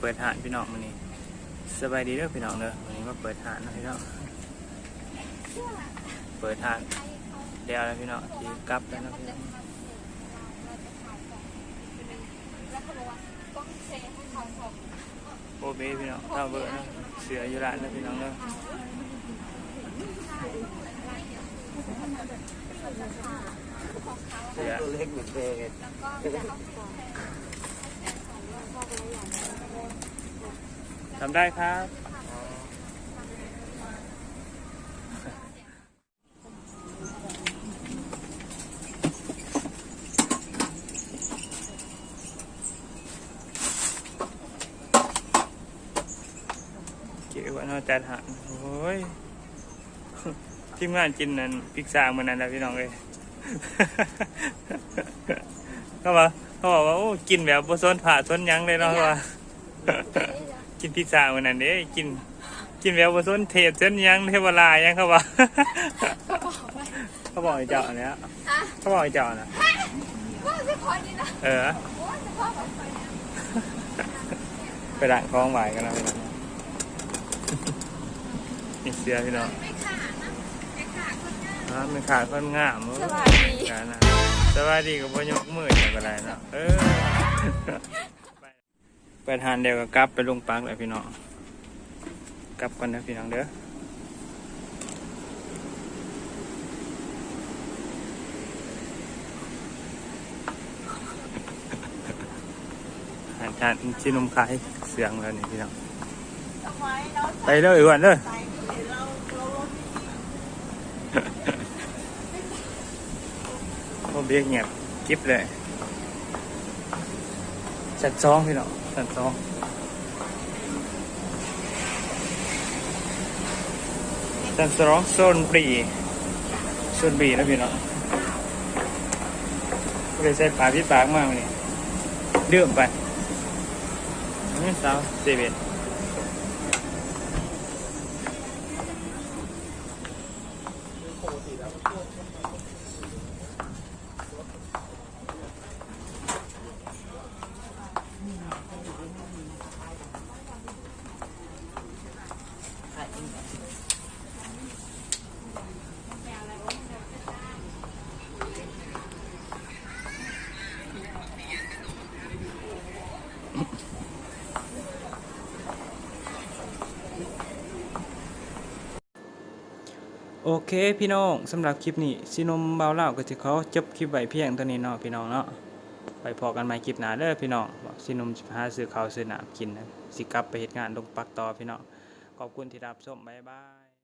เปิดหานพี่น้องมื้อนี้สบายดีเด้อพี่น้องเด้อวันนี้มาเปิดหานนะพี่น้องเปิดหานเดียวแล้วพี่น้องที่กลับแล้วนะพี่น้องแล้วเขาบอเบโอเบพี่น้องถ้าเบอร์นะเสืออยู่ร้านนะพี่น้องเด้อเสือตัวเล็กเหมือนเดิม ทำได้ครับ เกี่ยวกับเราจัดหันโอ้ยทีมงานกินนั่นพิกซ่าเหมือนนั้นนะพี่น้องเลยเขาบอกเขา บอกว่าโอ้กินแบบบส้นผ่าส้นหยังเลยเนาะเขาว่า กินพิซซ่าเหมือนนั้นเด้กิน กินแบบบส้นเทศส้นหยังเทวลาหยังเขาว่า เขาบอกไอ้เจ้าเนี้ยอะเขาบอกไอ้เจ้านะว่าจะพอดีนะเออว่าจะพอแบบไปเนี่ยไปด่างคลองไหวกันนะพี่น้องนี่เสียพี่น้องไม่ขาดนะไม่ขาดคนง่ายอ่ามันขาดคนงามเว้สวัสดีกันนะ สวัสดีกับพ่อยกมืออย่างไรเนาะเออไปทานเดียวกับกลับไปลงปักเลยพี่น้องกลับกันนะพี่น้องเด้ออาจารย์ชินมขายเสียงแล้วนี่พี่น้องไปเลยอ้วนเลย โอ้ เบียกเงียบกิ๊บเลยจัดซองพี่น้องจัดซองจัดซองโซนบรีโซนบรีนะพี่น้องก็เลยใส่ปากพี่ปากมากนี่เดื่มไปนี่สาวเซเว่น โอเคพี่น้องสำหรับคลิปนี้ซินมเบาเล่าก็จะเขาจบคลิปไว้เพียงเท่านี้เนาะพี่น้องเนาะไปพอกันใหม่คลิปหน้าเด้อพี่น้องซินมจะหาซื้อข้าวซื้อน้ำกินนะสิกลับไปเหตุงานลงปักต่อพี่น้องขอบคุณที่รับชมบ๊ายบาย